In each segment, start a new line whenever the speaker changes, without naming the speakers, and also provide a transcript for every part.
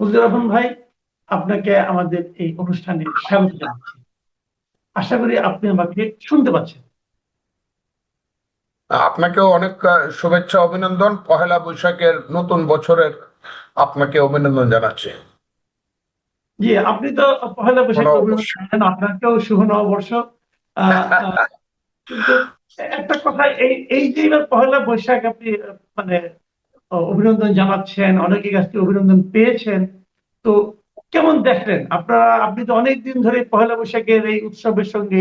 ফজলুর রহমান ভাই আপনাকে আমাদের এই অনুষ্ঠানে স্বাগত জানাচ্ছি। আশা করি আপনি আমাকে শুনতে পাচ্ছেন।
আপনাকেও অনেক শুভেচ্ছা অভিনন্দন। পহেলা বৈশাখের নতুন বছরের আপনাকে অভিনন্দন জানাচ্ছি।
জি আপনি তো পহেলা বৈশাখ। আপনাকেও শুভ নববর্ষ। একটা কথা এই এই যে পহেলা বৈশাখ আপনি মানে অভিনন্দন জানাচ্ছেন, অনেকের কাছ থেকে অভিনন্দন পেয়েছেন। তো কেমন দেখলেন? আপনারা, আপনি তো অনেক দিন ধরে পহেলা বৈশাখের এই উৎসবের সঙ্গে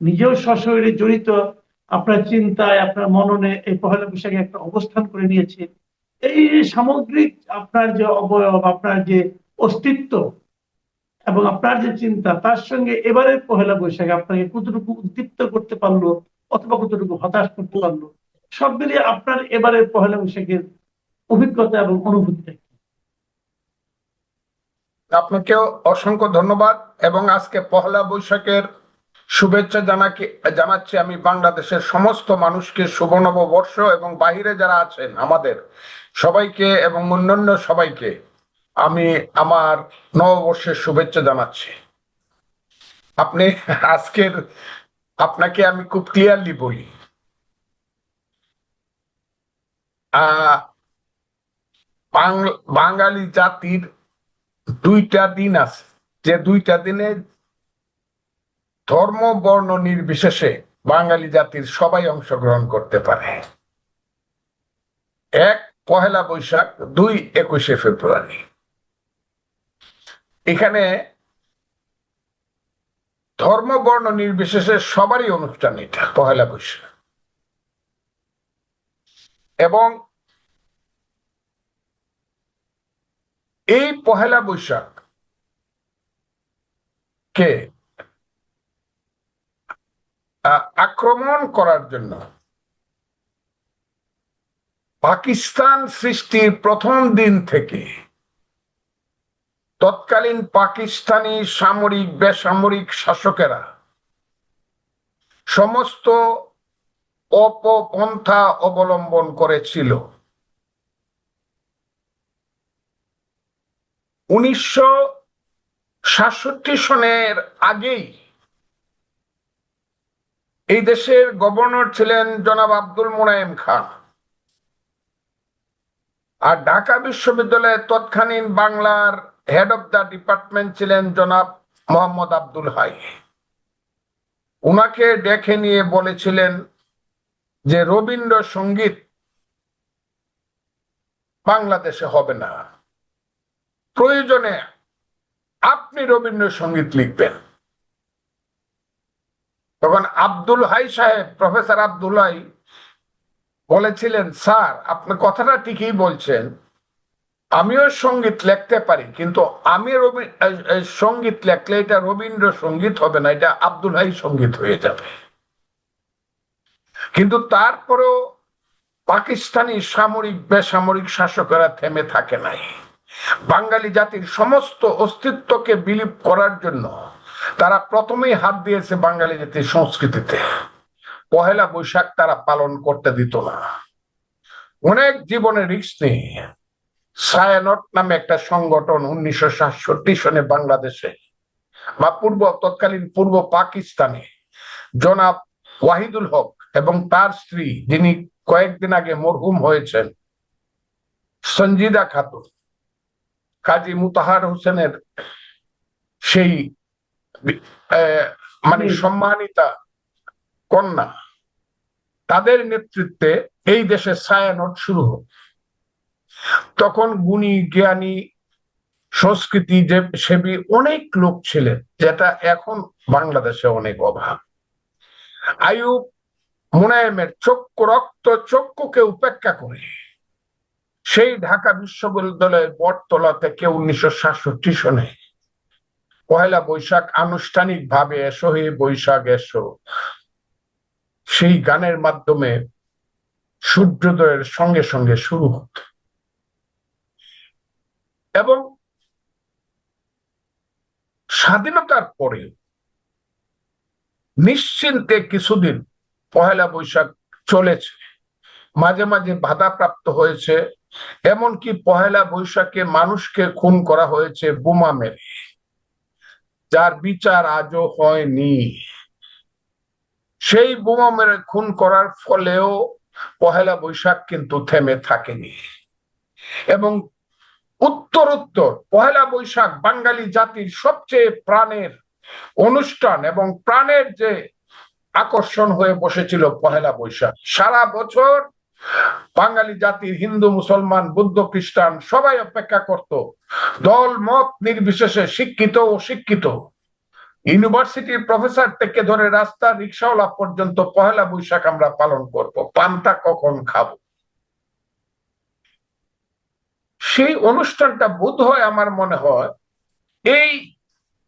নিজেও সশরীরে জড়িত। আপনার চিন্তায়, আপনার মননে এই পহেলা বৈশাখে একটা অবস্থান করে নিয়েছে। এই সামগ্রিক আপনার যে অবয়ব, আপনার যে অস্তিত্ব এবং আপনার যে চিন্তা, তার সঙ্গে এবারের পহেলা বৈশাখ আপনাকে কতটুকু উদ্দীপ্ত করতে পারল অথবা কতটুকু হতাশ করতে পারল, সব মিলিয়ে আপনার এবারের পহেলা বৈশাখের অভিজ্ঞতা এবং অনুভূতিটা?
আপনাকেও অসংখ্য ধন্যবাদ এবং আজকে পহেলা বৈশাখের শুভেচ্ছা জানাকে জানাচ্ছি আমি বাংলাদেশের সমস্ত মানুষকে শুভ নববর্ষ এবং বাহিরে যারা আছেন, আমাদের সবাইকে এবং অন্যান্য সবাইকে আমি আমার নববর্ষের শুভেচ্ছা জানাচ্ছি আপনি, আজকের, আপনাকে আমি খুব ক্লিয়ারলি বলি আহ বাঙালি জাতির দুইটা দিন আছে। যে দুইটা দিনে ধর্ম, বর্ণ নির্বিশেষে বাঙালি জাতির সবাই অংশগ্রহণ করতে পারে। এক, পহেলা বৈশাখ, দুই, একুশে ফেব্রুয়ারি। এখানে ধর্ম, বর্ণ নির্বিশেষে সবারই অনুষ্ঠান এটা, পহেলা বৈশাখ। এবং এই পহেলা বৈশাখ কে আক্রমণ করার জন্য পাকিস্তান সৃষ্টির প্রথম দিন থেকে তৎকালীন পাকিস্তানি সামরিক, বেসামরিক শাসকেরা সমস্ত অপপন্থা অবলম্বন করেছিল। উনিশশো সাতষট্টি সনের আগেই এই দেশের গভর্নর ছিলেন জনাব আব্দুল মোনায়েম খান। আর ঢাকা বিশ্ববিদ্যালয়ের তৎকালীন বাংলার হেড অফ দ্য ডিপার্টমেন্ট ছিলেন জনাব মোহাম্মদ আব্দুল হাই। উনাকে ডেকে নিয়ে বলেছিলেন যে রবীন্দ্রসঙ্গীত বাংলাদেশে হবে না। প্রয়োজনে আপনি রবীন্দ্রসঙ্গীত লিখবেন। তখন আব্দুল হাই সাহেব, প্রফেসর আব্দুল হাই বলেছিলেন, স্যার আপনি কথাটা ঠিকই বলছেন। আমিও সংগীত লিখতে পারি, কিন্তু আমি রবি সংগীত লেখলে এটা রবীন্দ্র সংগীত হবে না, এটা আব্দুল হাই সংগীত হয়ে যাবে। কিন্তু তারপরেও পাকিস্তানি সামরিক, বেসামরিক শাসকেরা থেমে থাকে নাই। বাঙালি জাতির সমস্ত অস্তিত্বকে বিলীপ করার জন্য তারা প্রথমেই হাত দিয়েছে বাঙালি জাতির সংস্কৃতিতে। পহেলা বৈশাখ তারা পালন করতে দিত না। অনেক জীবনে রিস্ক নিয়ে সায়ানট নামে একটা সংগঠন উনিশশো সাতষট্টি সনে বাংলাদেশে বা পূর্ব, তৎকালীন পূর্ব পাকিস্তানে। জনাব ওয়াহিদুল হক এবং তার স্ত্রী যিনি কয়েকদিন আগে মরহুম হয়েছেন, সঞ্জিদা খাতুন। কাজী মুতাহার হোসেনের সেই মানে সম্মানিতা কন্যা তাদের নেতৃত্বে এই দেশে ছায়ানট শুরু হোক তখন গুণী জ্ঞানী সংস্কৃতি যে সেবী অনেক লোক ছিলেন যেটা এখন বাংলাদেশে অনেক অভাব। আয়ুব মুনায়েমের চক্ষু রক্ত চক্ষুকে উপেক্ষা করে সেই ঢাকা বিশ্ববিদ্যালয়ের বটতলা থেকে উনিশশো সাতষট্টি সনে পয়লা বৈশাখ আনুষ্ঠানিক ভাবে এসো হে বৈশাখ এসো। সেই গানের মাধ্যমে সূর্যোদয়ের সঙ্গে সঙ্গে শুরু হত। এবং স্বাধীনতার পরে নিশ্চিন্তে কিছুদিন পহেলা বৈশাখ চলেছে। মাঝে মাঝে বাধাপ্রাপ্ত হয়েছে এমনকি পহেলা বৈশাখে মানুষকে খুন করা হয়েছে বোমা মেরে। যার বিচার আজও হয়নি। সেই বোমা মেরে খুন করার ফলেও পহেলা বৈশাখ কিন্তু থেমে থাকেনি। এবং উত্তর উত্তর পহেলা বৈশাখ বাঙালি জাতির সবচেয়ে প্রাণের অনুষ্ঠান এবং প্রাণের যে আকর্ষণ হয়ে বসেছিল পহেলা বৈশাখ। সারা বছর বাঙালি জাতির, হিন্দু, মুসলমান, বুদ্ধ, খ্রিস্টান সবাই অপেক্ষা করত। দল, মত নির্বিশেষে শিক্ষিত ও শিক্ষিত ইউনিভার্সিটির প্রফেসর থেকে ধরে রাস্তা রিক্সাওয়ালা পর্যন্ত পহেলা বৈশাখ আমরা পালন করব। পান্তা কখন খাব? সেই অনুষ্ঠানটা বোধ হয় আমার মনে হয় এই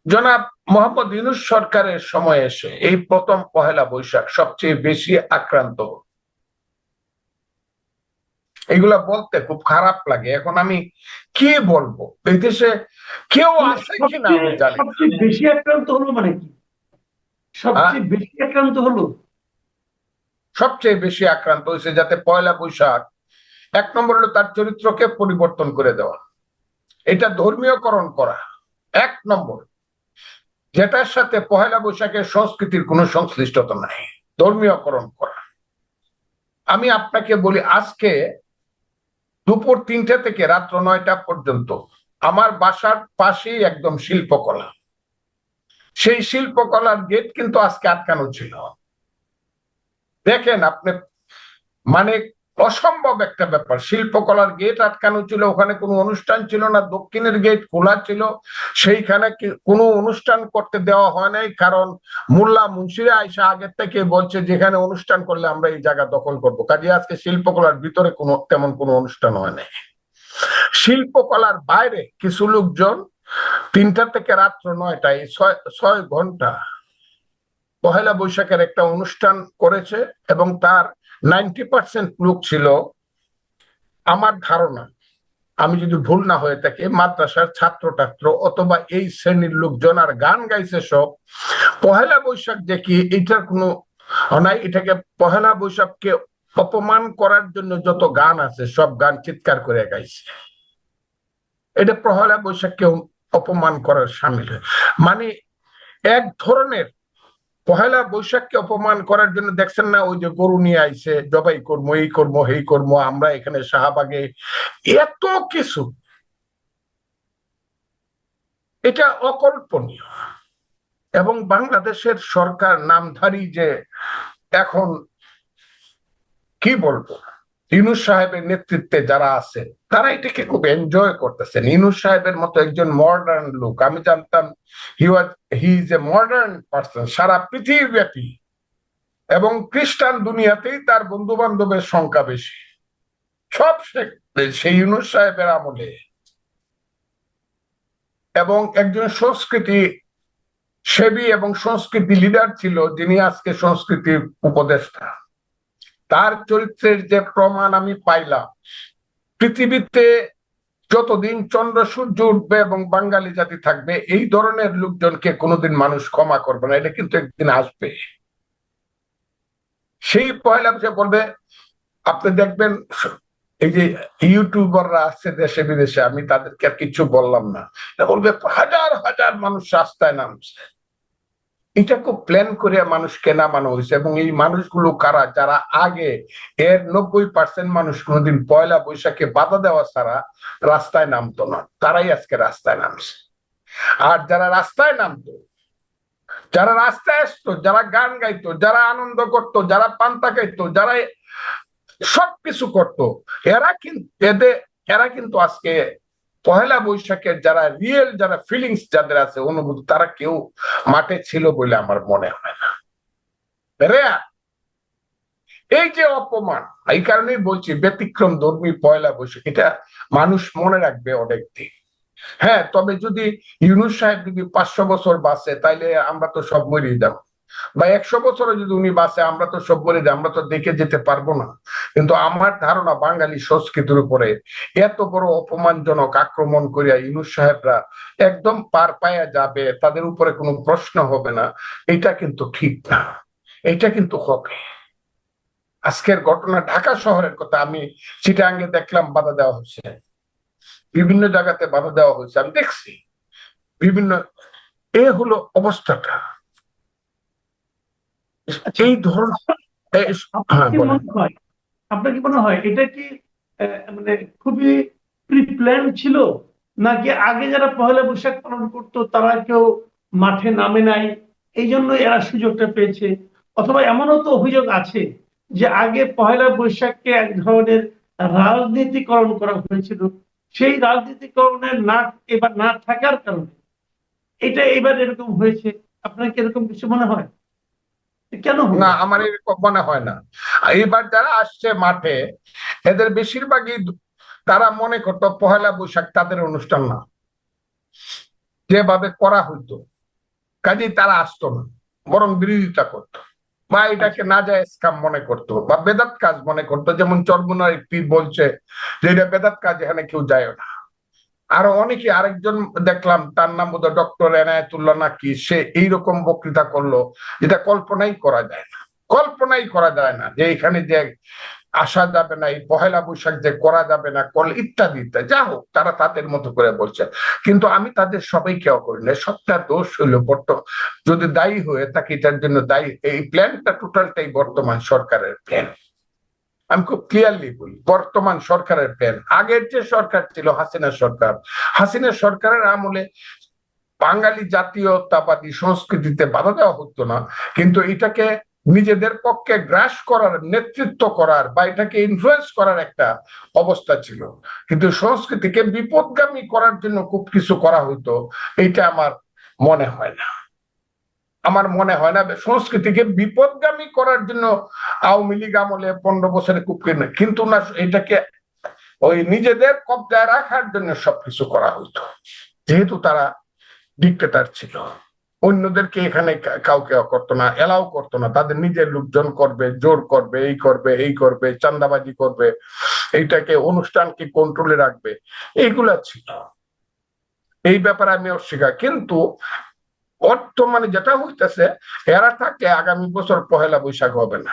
জনাব মোহাম্মদ ইউনুস সরকারের সময় এসে এই প্রথম পহেলা বৈশাখ সবচেয়ে বেশি আক্রান্ত। হল। এগুলা বলতে খুব খারাপ লাগে। এখন আমি কি বলব? এই দেশে কেউ আছে কিনা আমি জানি
সবচেয়ে বেশি আক্রান্ত হলো মানে কি? সবচেয়ে বেশি আক্রান্ত হলো?
সবচেয়ে বেশি আক্রান্ত হয়েছে যাতে পয়লা বৈশাখ। এক নম্বর হলো তার চরিত্রকে পরিবর্তন করে দেওয়া। এটা ধর্মীয়করণ করা। এক নম্বর যেটার সাথে পহেলা বৈশাখের সংস্কৃতির কোনো সংশ্লিষ্টতা নাই। ধর্মীয়করণ করা। আমি আপনাকে বলি আজকে দুপুর তিনটা থেকে রাত্র নয়টা পর্যন্ত আমার বাসার পাশেই একদম শিল্পকলা। সেই শিল্পকলার গেট কিন্তু আজকে আটকানো ছিল। দেখেন আপনি মানে অসম্ভব একটা ব্যাপার। শিল্পকলার গেট আটকানো ছিল, ওখানে কোনো অনুষ্ঠান ছিল না, দক্ষিণের গেট খোলা ছিল। সেইখানে কোনো অনুষ্ঠান করতে দেওয়া হয় নাই, কারণ মোল্লা মুন্সিরা আইসা আগের থেকে বলছে, যেখানে অনুষ্ঠান করলে আমরা এই জায়গা দখল করব। কাজে আজকে শিল্পকলার ভিতরে কোনো, তেমন কোনো অনুষ্ঠান হয় নাই। শিল্পকলার বাইরে কিছু লোকজন তিনটা থেকে রাত্র নয়টায় ছয় ছয় ঘণ্টা পহেলা বৈশাখের একটা অনুষ্ঠান করেছে এবং তার নাইনটি পার্সেন্ট লোক ছিল। আমার ধারণা, আমি যদি ভুল না হয়ে থাকি, মাদ্রাসার ছাত্র টাত্র অথবা এই শ্রেণির লোকজন আর গান গাইছে সব, পহেলা বৈশাখ কি, এটার কোনো, নাই, এটাকে পহেলা বৈশাখকে অপমান করার জন্য যত গান আছে, সব গান চিৎকার করে গাইছে। এটা পহেলা বৈশাখকে অপমান করার সামিল মানে এক ধরনের পহেলা বৈশাখকে অপমান করার জন্য দেখছেন না ওই যে গরু নিয়ে আইছে, জবাই কর্ম, এই কর্ম এই কর্ম, আমরা এখানে শাহবাগে এত কিছু। এটা অকল্পনীয়। এবং বাংলাদেশের সরকার নামধারী যে এখন কি বলব? ইনুস সাহেবের নেতৃত্বে যারা আছে, তারা এটাকে খুব এনজয় করতেছেন ইনুস সাহেবের মতো একজন মডার্ন লোক, আমি জানতাম he was he is a modern person সারা পৃথিবীব্যাপী। এবং খ্রিস্টান দুনিয়াতেই তার বন্ধু বান্ধবের সংখ্যা বেশি। সব সেই ইউনুস সাহেবের আমলে। এবং একজন সংস্কৃতি সেবী এবং সংস্কৃতি লিডার ছিল, যিনি আজকে সংস্কৃতির উপদেষ্টা। তার চরিত্রের যে প্রমাণ আমি পাইলাম, পৃথিবীতে যতদিন চন্দ্র, সূর্য উঠবে এবং বাঙালি জাতি থাকবে, এই ধরনের লোকজনকে কোনোদিন মানুষ ক্ষমা করবে না, এটা কিন্তু একদিন আসবে। সেই পয়লা সে বলবে, আপনি দেখবেন এই যে ইউটিউবাররা আসছে দেশে বিদেশে, আমি তাদেরকে আর কিছু বললাম না। বলবে হাজার হাজার মানুষ রাস্তায় নামছে। এটা খুব প্ল্যান করে মানুষকে নামানো হয়েছে এবং এই মানুষগুলো কারা? যারা আগে এর নব্বই পার্সেন্ট মানুষ কোনোদিন পয়লা বৈশাখে বাধা দেওয়া ছাড়া রাস্তায় নামতো না। তারাই আজকে রাস্তায় নামছে। আর যারা রাস্তায় নামতো, যারা রাস্তায় আসতো, যারা গান গাইতো, যারা আনন্দ করতো, যারা পান্তা খাইতো যারা সবকিছু করতো, এরা কিন্তু এদের এরা কিন্তু আজকে পহেলা বৈশাখের যারা রিয়েল যারা ফিলিংস যাদের আছে, অনুভূতি, তারা কেউ মাঠে ছিল বলে আমার মনে হয় না। এই যে অপমান, এই কারণেই বলছি, ব্যতিক্রম, ধর্মী পয়লা বৈশাখ, এটা মানুষ মনে রাখবে অনেক দিন হ্যাঁ তবে যদি ইউনুস সাহেব যদি পাঁচশো বছর বাঁচে, তাইলে আমরা তো সব মরিয়ে যাব। বা একশো বছরে যদি উনি বাঁচে, আমরা তো সব বলি আমরা তো দেখে যেতে পারব না। কিন্তু আমার ধারণা বাঙালি সংস্কৃতির উপরে এত বড় অপমানজনক আক্রমণ করিয়া ইউনুস সাহেবরা একদম পার পায়া যাবে, তাদের উপরে কোনো প্রশ্ন হবে না, এটা কিন্তু ঠিক না। এটা কিন্তু হবে। আজকের ঘটনা ঢাকা শহরের কথা, আমি চিটাঙ্গে দেখলাম, বাধা দেওয়া হচ্ছে বিভিন্ন জায়গাতে বাধা দেওয়া হয়েছে, আমি দেখছি। বিভিন্ন, এ হলো অবস্থাটা। ধরনের
আপনার
হ্যাঁ
কি মনে হয়? আপনার কি মনে হয় এটা কি মানে খুবই প্রিপ্ল্যান ছিল? নাকি আগে যারা পহেলা বৈশাখ পালন করতো তারা কেউ মাঠে নামে নাই? এই জন্য এরা সুযোগটা পেয়েছে। অথবা এমনও তো অভিযোগ আছে যে আগে পহেলা বৈশাখকে এক ধরনের রাজনীতিকরণ করা হয়েছিল। সেই রাজনীতিকরণের না এবার না থাকার কারণে। এটা এবার এরকম হয়েছে। আপনার কি এরকম কিছু মনে হয়? কেন
না, আমার এরকম মনে হয় না। এবার যারা আসছে মাঠে, এদের বেশিরভাগই তারা মনে করতো পহেলা বৈশাখ তাদের অনুষ্ঠান না। যেভাবে করা হইতো। কাজেই তারা আসতো না, বরং বিরোধিতা করতো। বা এটাকে না যায় স্কাম মনে করতো, বা বেদাত কাজ মনে করতো। যেমন চর্মনার পীর বলছে যে, এটা বেদাত কাজ, এখানে কেউ যায় না। আরও অনেকে আরেকজন দেখলাম, তার নাম বোধহয় ডক্টর এনায়তুল্লাহ নাকি, সে এইরকম বক্তৃতা করল যেটা কল্পনাই করা যায় না। কল্পনাই করা যায় না যে এখানে যে আসা যাবে না, এই পহেলা বৈশাখ যে করা যাবে না, কল ইত্যাদি ইত্যাদি যা হোক, তারা তাদের মতো করে বলছে। কিন্তু আমি তাদের সবাইকেও করি না, সবটা দোষ হইল বর্ত যদি দায়ী হয়ে থাকে এটার জন্য দায়ী, এই প্ল্যানটা টোটালটাই বর্তমান সরকারের প্ল্যান আমি খুব ক্লিয়ারলি বলি, বর্তমান সরকারের প্ল্যান আগের যে সরকার ছিল হাসিনা সরকার, হাসিনা সরকারের আমলে বাঙালি জাতীয়তাবাদী সংস্কৃতিতে বাধা দেওয়া হতো না, কিন্তু এটাকে নিজেদের পক্ষে গ্রাস করার, নেতৃত্ব করার বা এটাকে ইনফ্লুয়েন্স করার একটা অবস্থা ছিল। কিন্তু সংস্কৃতিকে বিপদগামী করার জন্য খুব কিছু করা হতো এটা আমার মনে হয় না। আমার মনে হয় না, সংস্কৃতিকে বিপদগামী করার জন্য আওয়ামী লীগ আমলে পনেরো বছরে খুব কিনে- কিন্তু না, এটাকে ওই নিজেদের কবজায় রাখার জন্য সবকিছু করা হইতো। যেহেতু তারা ডিক্টেটার ছিল। অন্যদেরকে এখানে কাউকে করতো না এলাও করতো না। তাদের নিজের লোকজন করবে, জোর করবে, এই করবে এই করবে চান্দাবাজি করবে, এইটাকে অনুষ্ঠানকে কন্ট্রোলে রাখবে, এইগুলা ছিল। এই ব্যাপারে আমি অস্বীকার। কিন্তু বর্তমানে যেটা হইতেছে এরা থাকলে আগামী বছর পহেলা বৈশাখ হবে না।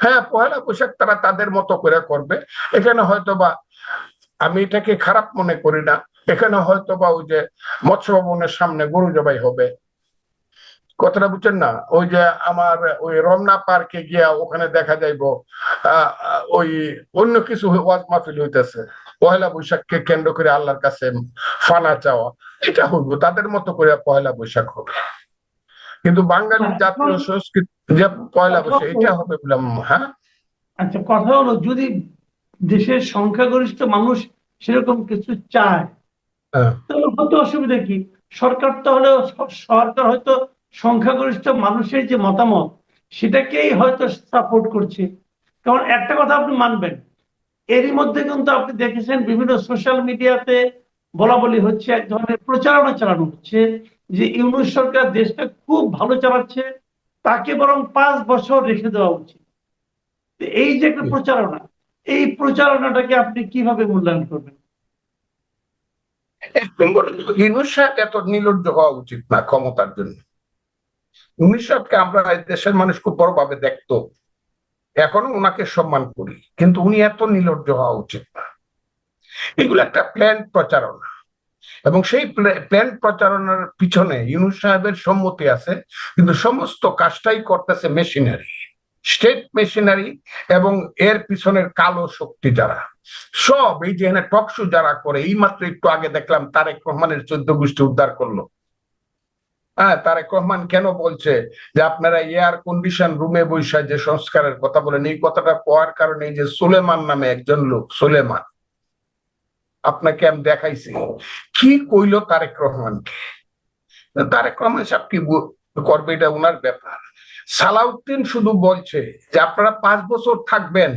হ্যাঁ পহেলা বৈশাখ তারা তাদের মতো করে করবে। এখানে হয়তো বা আমি এটাকে খারাপ মনে করি না। এখানে হয়তো বা ওই যে মৎস্য ভবনের সামনে গরু জবাই হবে। কথাটা বুঝছেন না? ওই যে আমার ওই রমনা পার্কে গিয়া ওখানে দেখা যাইব আহ, ওই অন্য কিছু ওয়াজ মাহফিল হইতেছে। পয়লা বৈশাখকে কেন্দ্র করে আল্লাহর কাছে ফানা চাওয়া এটা হইব। তাদের মতো করে পয়লা বৈশাখ হবে। কিন্তু বাঙালি জাতীয় সংস্কৃতি যে পয়লা বৈশাখ এটা হবে বললাম হ্যাঁ?
আচ্ছা কথা হলো যদি দেশের সংখ্যাগরিষ্ঠ মানুষ সেরকম কিছু চায়
হ্যাঁ।
তাহলে অসুবিধা কি? সরকার তাহলে সরকার হয়তো সংখ্যাগরিষ্ঠ মানুষের যে মতামত সেটাকেই হয়তো সাপোর্ট করছে। কারণ একটা কথা আপনি মানবেন এরই মধ্যে কিন্তু আপনি দেখেছেন বিভিন্ন সোশ্যাল মিডিয়াতে বলা বলি হচ্ছে, এক ধরনের প্রচারণা চালানো হচ্ছে, যে ইউনুস সরকার দেশটা খুব ভালো চালাচ্ছে, তাকে বরং পাঁচ বছর রেখে দেওয়া উচিত। এই যে একটা প্রচারণা, এই প্রচারণাটাকে আপনি কীভাবে মূল্যায়ন করবেন?
ইউনুস সাহেব এত নির্লজ্জ হওয়া উচিত না ক্ষমতার জন্য। সাহেবকে আমরা দেশের মানুষ খুব বড়ভাবে দেখতো। এখনও ওনাকে সম্মান করি, কিন্তু উনি এত নির্লজ্জ হওয়া উচিত না। এগুলো একটা প্ল্যান প্রচারণা। এবং সেই প্ল্যান প্রচারণার পিছনে ইউনুস সাহেবের সম্মতি আছে, কিন্তু সমস্ত কাজটাই করতেছে মেশিনারি স্টেট মেশিনারি এবং এর পিছনের কালো শক্তি যারা। সব এই যে টকশো যারা করে এই মাত্র একটু আগে দেখলাম তারেক রহমানের চোদ্দ গোষ্ঠী উদ্ধার করল। হ্যাঁ তারেক রহমান কেন বলছে যে আপনারা এয়ার কন্ডিশন রুমে বৈশা যে সংস্কারের কথা বলেন, এই কথাটা পাওয়ার কারণে যে সুলেমান নামে একজন লোক, সুলেমান। আপনাকে আমি দেখাইছি। কি কইলো তারেক রহমানকে? তারেক রহমান সাহেব কি করবে এটা ওনার ব্যাপার। সালাউদ্দিন শুধু বলছে যে আপনারা পাঁচ বছর থাকবেন,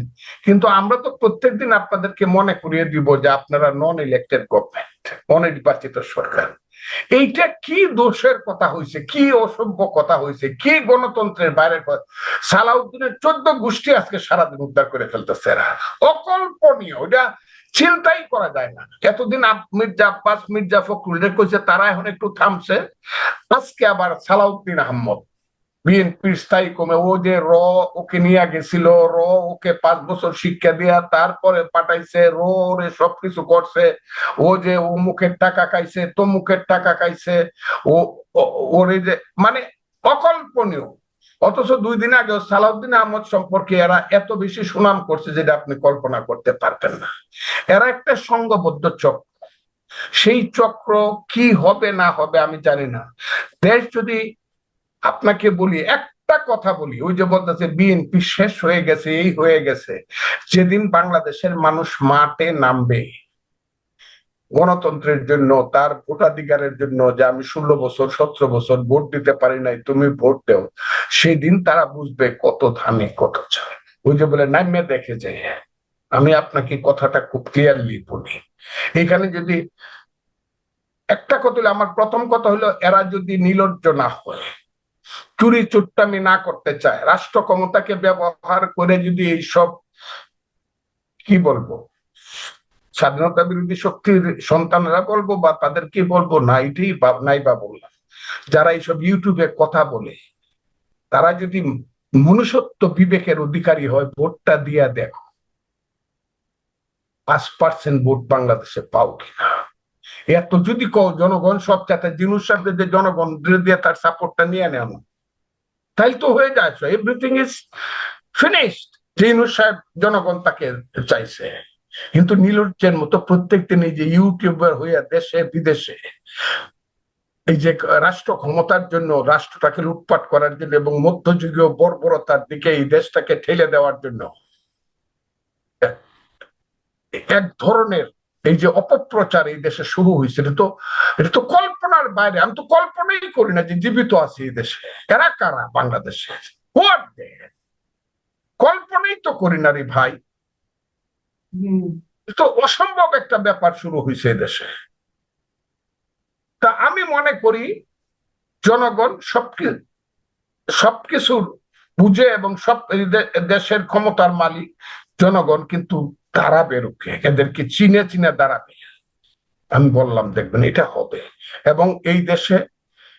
কিন্তু আমরা তো প্রত্যেকদিন আপনাদেরকে মনে করিয়ে দিব যে আপনারা নন ইলেক্টেড গভর্নমেন্ট অনির্বাচিত সরকার। এইটা কি দোষের কথা হয়েছে কি অসভ্য কথা হয়েছে কি গণতন্ত্রের বাইরের কথা? সালাউদ্দিনের চোদ্দ গোষ্ঠী আজকে সারাদিন উদ্ধার করে ফেলতেছে এরা। অকল্পনীয়, ওইটা চিন্তাই করা যায় না। এতদিন মির্জা আব্বাস, মির্জা ফখরুল কইছে তারা এখন একটু থামছে। আজকে আবার সালাউদ্দিন আহমদ বিএনপির স্থায়ী কমে ও যে র, ওকে নিয়ে গেছিল, র, ওকে পাঁচ বছর শিক্ষা দিয়া তারপরে পাঠাইছে, র, ওরে সবকিছু করছে। ও যে ও মুখের টাকা খাইছে, তো মুখের টাকা খাইছে। ও ওরে যে মানে অকল্পনীয়। অথচ দুই দিন আগে সালাউদ্দিন আহমদ সম্পর্কে এরা এত বেশি সুনাম করছে যেটা আপনি কল্পনা করতে পারতেন না। এরা একটা সংঘবদ্ধ চক্র। সেই চক্র কি হবে না হবে আমি জানি না। দেশ যদি আপনাকে বলি, একটা কথা বলি, ওই যে বলতেছে, বিএনপি শেষ হয়ে গেছে, এই হয়ে গেছে। যেদিন বাংলাদেশের মানুষ মাঠে নামবে, গণতন্ত্রের জন্য, তার ভোটাধিকারের জন্য, যে আমি ষোলো বছর, সতেরো বছর ভোট দিতে পারি নাই, তুমি ভোট দেও সেই দিন তারা বুঝবে কত ধানে, কত চায় ওই যে বলে নামে দেখে যে আমি আপনাকে কথাটা খুব ক্লিয়ারলি বলি। এখানে যদি একটা কথা হলো, আমার প্রথম কথা হলো, এরা যদি নির্লজ্জ না হয় চুরি চুট্টামি না করতে চায়। রাষ্ট্র ক্ষমতাকে ব্যবহার করে যদি এইসব, কি বলব? স্বাধীনতা বিরোধী শক্তির সন্তানরা বলব বা তাদের কি বলব? না এটাই নাই বা বললাম। যারা এইসব ইউটিউবে কথা বলে, তারা যদি মনুষ্যত্ব বিবেকের অধিকারী হয়, ভোটটা দিয়া দেখো, পাঁচ পার্সেন্ট ভোট বাংলাদেশে পাও কিনা। এত যদি জনগণ সব চাতে জিনুস সাহেবের যে জনগণ দিয়ে তার সাপোর্টটা নিয়ে নেন। তাই হয়ে যায় এভরিথিং ইজ ফিনিশড জিনুস সাহেব, জনগণ তাকে চাইছে। কিন্তু নীলজ্জের মতো প্রত্যেক এই যে ইউটিউবার হইয়া দেশে, বিদেশে, এই যে রাষ্ট্র ক্ষমতার জন্য, রাষ্ট্রটাকে লুটপাট করার জন্য এবং মধ্যযুগীয় বর্বরতার দিকে এই দেশটাকে ঠেলে দেওয়ার জন্য, এক ধরনের এই যে অপপ্রচার এই দেশে শুরু হয়েছে এটা তো এটা তো কল্পনার বাইরে। আমি তো কল্পনাই করি না যে জীবিত আছে এই দেশে। এরা কারা বাংলাদেশে? কল্পনাই তো করি না রে ভাই। তো অসম্ভব একটা ব্যাপার শুরু হয়েছে দেশে। তা আমি মনে করি জনগণ সবকিছু সবকিছুর বুঝে এবং সব দেশের ক্ষমতার মালিক জনগণ কিন্তু দাঁড়াবে রুখে এদেরকে চিনে চিনে দাঁড়াবে। আমি বললাম, দেখবেন, এটা হবে। এবং এই দেশে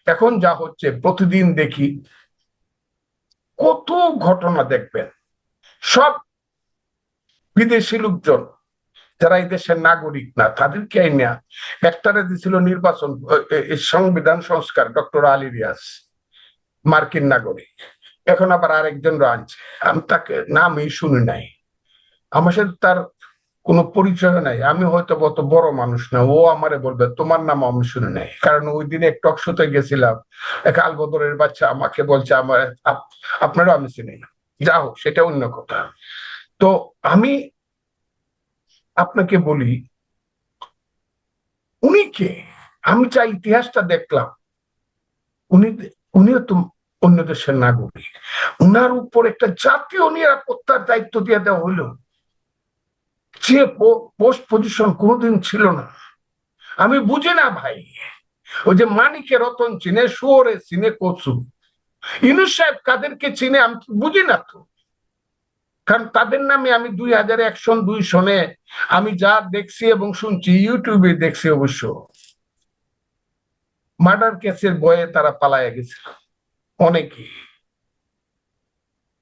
এখন যা হচ্ছে, প্রতিদিন দেখি কত ঘটনা দেখবেন। সব বিদেশি লোকজন, যারা এই দেশের নাগরিক না, তাদেরকে আইনা একটারে দিছিল নির্বাচন সংবিধান সংস্কার, ডক্টর আলী রিয়াজ, মার্কিন নাগরিক। এখন আবার আরেকজন আনছে আমি তাকে নামই শুনি নাই। আমার সাথে তার কোনো পরিচয় নাই। আমি হয়তো অত বড় মানুষ না, ও আমারে বলবে, তোমার নাম আমি শুনি নাই। কারণ ওই দিনে এক টক শোতে গেছিলাম, এক আলবদরের বাচ্চা আমাকে বলছে, আমার, আপ- আপনারও আমি চিনি না। যা হোক, সেটা অন্য কথা। তো আমি আপনাকে বলি, উনি কে? আমি যা ইতিহাসটা দেখলাম, উনি, উনিও তো অন্য দেশের নাগরিক। উনার উপর একটা জাতীয় নিরাপত্তার দায়িত্ব দিয়ে দেওয়া হইল যে পোস্ট পজিশন কোনোদিন ছিল না। আমি বুঝি না ভাই। ওই যে মানিকে রতন চিনে শুয়োরে চিনে, কচু। ইনুস সাহেব কাদেরকে চিনে আমি বুঝি না তো। কারণ তাদের নামে আমি দুই হাজার এক সন দুই সনে আমি যা দেখছি এবং শুনছি ইউটিউবে দেখছি অবশ্য। মার্ডার কেসের বয়ে তারা পালায় গেছিল অনেকে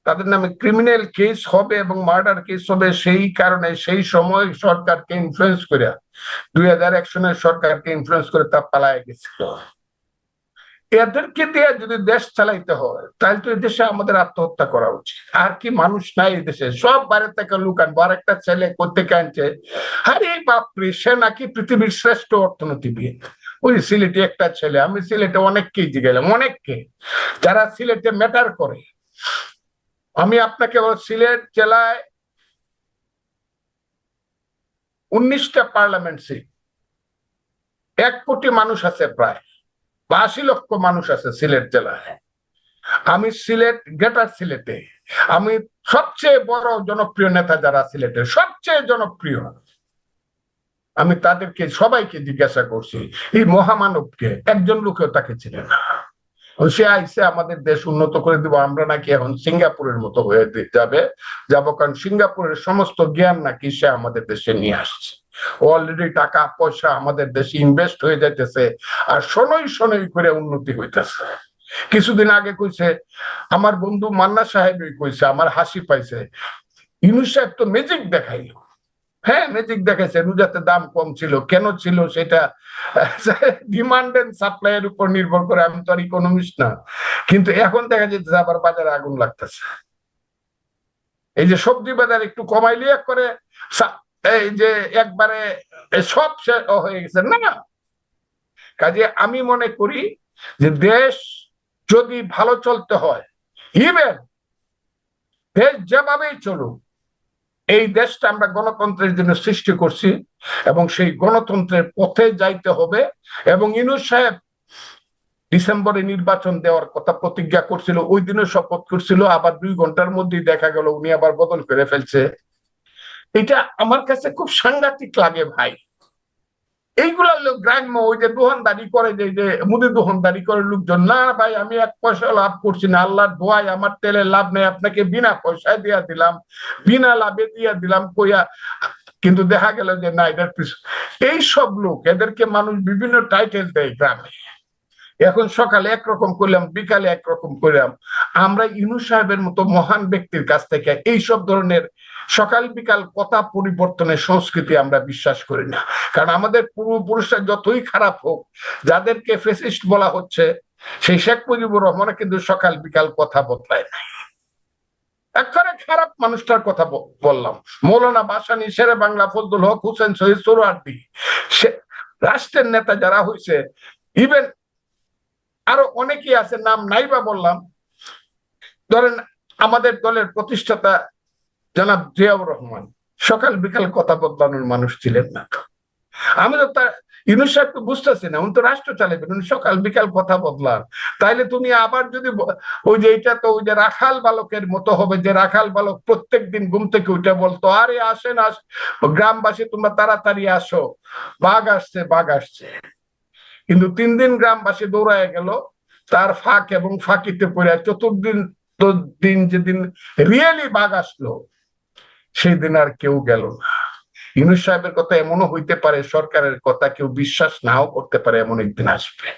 তাদের নামে ক্রিমিনাল কেস হবে এবং মার্ডার কেস হবে, সেই কারণে সেই সময় সরকারকে ইনফ্লুয়েন্স করে, দুই হাজার এক সনের সরকারকে ইনফ্লুয়েন্স করে তা পালায় গেছিল এদেরকে দিয়ে যদি দেশ চালাইতে হয়, তাহলে তো দেশে আমাদের আত্মহত্যা করা উচিত। আর কি মানুষ নাই দেশে, সব বাইরে থেকে লুকান আর একটা ছেলে করতে আনছে? আরে বাপরে, সে নাকি পৃথিবীর শ্রেষ্ঠ অর্থনীতিবিদ। ওই সিলেটে একটা ছেলে, আমি সিলেটে অনেককেই গেলাম অনেককে। যারা সিলেটে ম্যাটার করে। আমি আপনাকে সিলেট জেলায় উনিশটা পার্লামেন্ট সিট এক কোটি মানুষ আছে প্রায়। বা লক্ষ মানুষ আছে সিলেট জেলায়। আমি সিলেট, গ্রেটার সিলেটে। আমি সবচেয়ে বড় জনপ্রিয় নেতা যারা সিলেটের, সবচেয়ে জনপ্রিয়। আমি তাদেরকে, সবাইকে জিজ্ঞাসা করছি, এই মহামানবকে, একজন লোকেও তাকে চিনে না। সে আইসে আমাদের দেশ উন্নত করে দিব, আমরা নাকি এখন সিঙ্গাপুরের মতো হয়ে যাবে। যাব কারণ সিঙ্গাপুরের সমস্ত জ্ঞান নাকি সে আমাদের দেশে নিয়ে আসছে। অলরেডি টাকা, পয়সা আমাদের দেশে ইনভেস্ট হয়ে যাইতেছে আর শনই শনই করে উন্নতি হইতেছে। কিছুদিন আগে কইছে, আমার বন্ধু মান্না সাহেবই কইছে, আমার হাসি পাইছে। ইউনুস সাহেব তো ম্যাজিক দেখাইলো। হ্যাঁ ম্যাজিক দেখাইছে, রুজাতে দাম কম ছিল। কেন ছিল সেটা? ডিমান্ড এন্ড সাপ্লাই এর উপর নির্ভর করে, আমি তো আর ইকোনমিস্ট না। কিন্তু এখন দেখা যাচ্ছে আবার বাজারে আগুন লাগতেছে। এই যে সবজি বাজার একটু কমাইলে করে এই যে একবারে সব হয়ে গেছে। না কাজে আমি মনে করি যে দেশ যদি ভালো চলতে হয় ইভেন দেশ যেভাবেই চলুক এই দেশটা আমরা গণতন্ত্রের জন্য সৃষ্টি করছি এবং সেই গণতন্ত্রের পথে যাইতে হবে এবং ইনু সাহেব ডিসেম্বরে নির্বাচন দেওয়ার কথা প্রতিজ্ঞা করছিল, ওই দিনও শপথ করছিল, আবার দুই ঘণ্টার মধ্যেই দেখা গেল উনি আবার বদল করে ফেলছে। এটা আমার কাছে খুব সাংঘাতিক লাগে ভাই। এইগুলা লোক গ্রাম্য, ওই যে দোহানদারি করে, যে যে মুদি দোহানদারি করে লোকজন, না ভাই, আমি এক পয়সা লাভ করছি না, আল্লাহর দোয়াই আমার তেলের লাভ নেই, আপনাকে বিনা পয়সায় দিয়া দিলাম, বিনা লাভে দিয়া দিলাম, কইয়া কিন্তু দেখা গেল যে না এটার পিছু- এই সব লোক, এদেরকে মানুষ বিভিন্ন টাইটেল দেয় গ্রামে। এখন সকালে একরকম করলাম, বিকালে একরকম করলাম। আমরা ইনু সাহেবের মতো মহান ব্যক্তির কাছ থেকে এই সব ধরনের সকাল বিকাল কথা পরিবর্তনের সংস্কৃতি আমরা বিশ্বাস করি না। কারণ আমাদের পূর্বপুরুষরা যতই খারাপ হোক, যাদেরকে ফেসিস্ট বলা হচ্ছে, সেই শেখ মুজিবুর রহমান কিন্তু সকাল বিকাল কথা বদলায় নাই। একেবারে খারাপ মানুষটার কথা বললাম। মৌলানা বাসানি, শেরে বাংলা, ফজলুল হক, হুসেন শহীদ সে রাষ্ট্রের নেতা যারা হয়েছে ইভেন আরও অনেকেই আছে, নাম নাই বা বললাম। ধরেন আমাদের দলের প্রতিষ্ঠাতা জনাব জিয়াউর রহমান, সকাল বিকাল কথা বদলানোর মানুষ ছিলেন না আমি তো তার ইউনুস সাহেব তো বুঝতেছি না, উনি তো রাষ্ট্র চালাবেন উনি সকাল বিকাল কথা বদলান। তাইলে তুমি আবার যদি ওই যে এটা তো ওই যে রাখাল বালকের মতো হবে, যে রাখাল বালক প্রত্যেক দিন ঘুম থেকে উঠে বলতো, আরে আসেন, আস গ্রামবাসী তোমরা তাড়াতাড়ি আসো। বাঘ আসছে বাঘ আসছে। কিন্তু তিন দিন গ্রামবাসী দৌড়ায় গেল তার ফাঁক এবং ফাঁকিতে পড়ে চতুর্দিন দিন যেদিন রিয়েলি বাঘ আসলো সেই দিন আর কেউ গেল না। ইউনুস সাহেবের কথা এমনও হইতে পারে সরকারের কথা কেউ বিশ্বাস নাও করতে পারে এমন একদিন আসবে।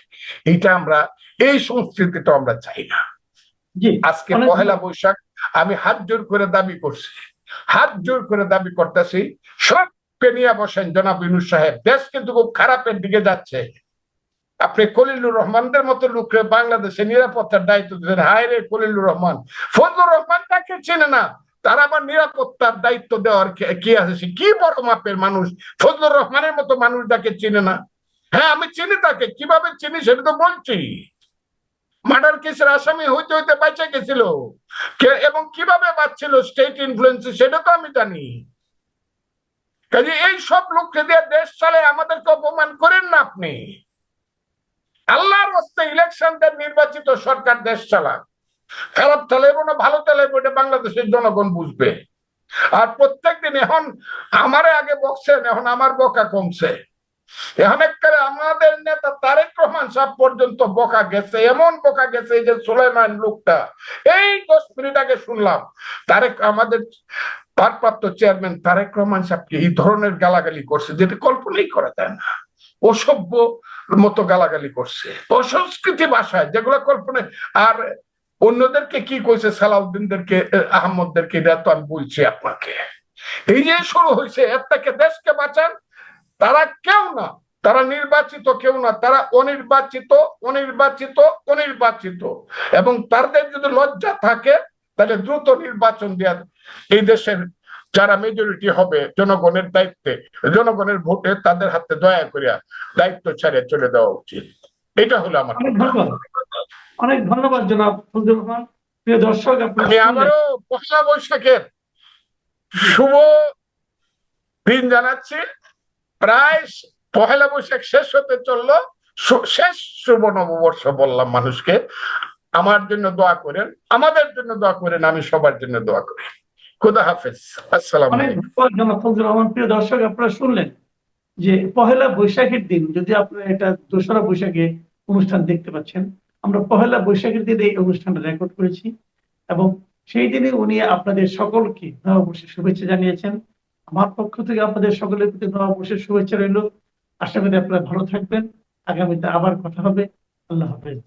এইটা আমরা এই সংস্কৃতিটা আমরা চাই না। আজকে পহেলা বৈশাখ আমি হাত জোর করে দাবি করছি। হাত জোর করে দাবি করতেছি সব পেনিয়া বসেন জনাব ইউনুস সাহেব দেশ কিন্তু খুব খারাপের দিকে যাচ্ছে। আপনি কলিলুর রহমানদের মতো লোকরে বাংলাদেশে নিরাপত্তার দায়িত্ব দিলেন হায় রে কলিলুর রহমান। ফজলুর রহমান তাকে চেনে না। তার আবার নিরাপত্তার দায়িত্ব দেওয়ার কি আছে? সে কি বড় মাপের মানুষ? ফজলুর রহমানের মতো মানুষ তাকে চিনে না। হ্যাঁ আমি চিনি তাকে। কীভাবে চিনি সেটা তো বলছি। মার্ডার কেসের আসামি হইতে হইতে বাঁচে গেছিল। এবং কীভাবে বাঁচছিল স্টেট ইনফ্লুয়েন্স সেটা তো আমি জানি। কাজে এই সব লোককে দিয়ে দেশ চলে আমাদেরকে অপমান করেন না আপনি। আল্লাহর হস্তে ইলেকশন দেন নির্বাচিত সরকার দেশ চালাক খারাপ চালাইবো না, ভালো চালাইবো, এটা বাংলাদেশের জনগণ বুঝবে। আর প্রত্যেকদিন এখন আমারে আগে বকছেন, এখন আমার বকা কমছে। আমাদের নেতা তারেক রহমান সাহেব পর্যন্ত বকা গেছে, এমন বকা গেছে যে সুলাইমান লোকটা। এই দশ মিনিট আগে শুনলাম, তারেক, আমাদের ভারপ্রাপ্ত চেয়ারম্যান তারেক রহমান সাহেবকে এই ধরনের গালাগালি করছে, যেটা কল্পনাই করা যায় না। অসভ্য মতো গালাগালি করছে। অসংস্কৃতি ভাষায়, যেগুলো কল্পনা আর অন্যদেরকে কি কইছে? সালাউদ্দিনদেরকে আহমদদেরকে, এটা তো আমি বলছি আপনাকে। এই যে শুরু হয়েছে এর থেকে দেশকে বাঁচান, তারা কেউ না। তারা নির্বাচিত কেউ না, তারা অনির্বাচিত অনির্বাচিত অনির্বাচিত। এবং তাদের যদি লজ্জা থাকে, তাহলে দ্রুত নির্বাচন দেওয়া এই দেশের যারা মেজরিটি হবে জনগণের দায়িত্বে জনগণের ভোটে তাদের হাতে দয়া করিয়া দায়িত্ব ছেড়ে চলে দেওয়া উচিত। এটা হলো আমার
অনেক ধন্যবাদ। জনাব ফজলুর রহমান। প্রিয় দর্শক আপনারা
আমি আবারও পয়লা বৈশাখের শুভ দিন জানাচ্ছি। প্রায় পহেলা বৈশাখ শেষ হতে চলল। শেষ শুভ নববর্ষ বললাম মানুষকে। আমার জন্য দোয়া করেন আমাদের জন্য দোয়া করেন আমি সবার জন্য দোয়া করি। খুদা হাফেজ আসসালাম
রহমান। প্রিয় দর্শক আপনারা শুনলেন যে পহেলা বৈশাখের দিন যদি আপনারা এটা দোসরা বৈশাখে অনুষ্ঠান দেখতে পাচ্ছেন আমরা পহেলা বৈশাখের দিনে এই অনুষ্ঠানটা রেকর্ড করেছি এবং সেই দিনে উনি আপনাদের সকলকে নববর্ষের শুভেচ্ছা জানিয়েছেন। আমার পক্ষ থেকে আপনাদের সকলের প্রতি নববর্ষের শুভেচ্ছা রইল। আশা করি আপনারা ভালো থাকবেন। আগামীতে আবার কথা হবে। আল্লাহ হাফেজ।